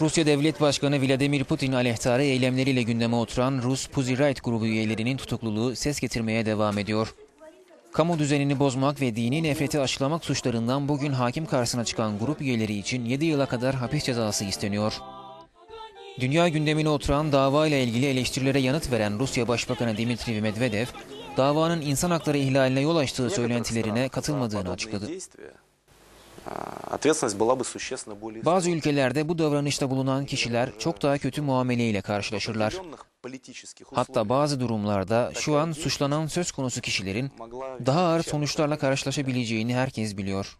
Rusya Devlet Başkanı Vladimir Putin aleyhtarı eylemleriyle gündeme oturan Rus Pussy Riot grubu üyelerinin tutukluluğu ses getirmeye devam ediyor. Kamu düzenini bozmak ve dini nefreti aşılamak suçlarından bugün hakim karşısına çıkan grup üyeleri için 7 yıla kadar hapis cezası isteniyor. Dünya gündemine oturan dava ile ilgili eleştirilere yanıt veren Rusya Başbakanı Dmitri Medvedev, davanın insan hakları ihlaline yol açtığı söylentilerine katılmadığını açıkladı. Bazı ülkelerde bu davranışta bulunan kişiler çok daha kötü muameleyle karşılaşırlar. Hatta bazı durumlarda şu an suçlanan söz konusu kişilerin daha ağır sonuçlarla karşılaşabileceğini herkes biliyor.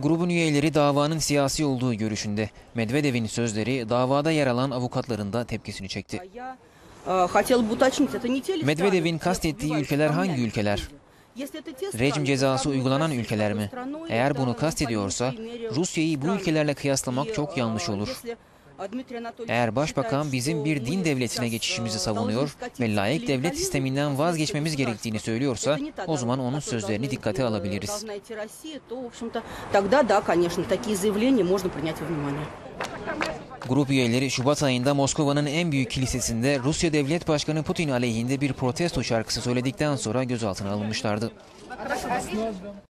Grubun üyeleri davanın siyasi olduğu görüşünde. Medvedev'in sözleri davada yer alan avukatların da tepkisini çekti. Medvedev'in kastettiği ülkeler hangi ülkeler? Rejim cezası uygulanan ülkeler mi? Eğer bunu kastediyorsa Rusya'yı bu ülkelerle kıyaslamak çok yanlış olur. Eğer başbakan bizim bir din devletine geçişimizi savunuyor ve layık devlet sisteminden vazgeçmemiz gerektiğini söylüyorsa o zaman onun sözlerini dikkate alabiliriz. Grup üyeleri Şubat ayında Moskova'nın en büyük kilisesinde Rusya Devlet Başkanı Putin aleyhinde bir protesto şarkısı söyledikten sonra gözaltına alınmışlardı.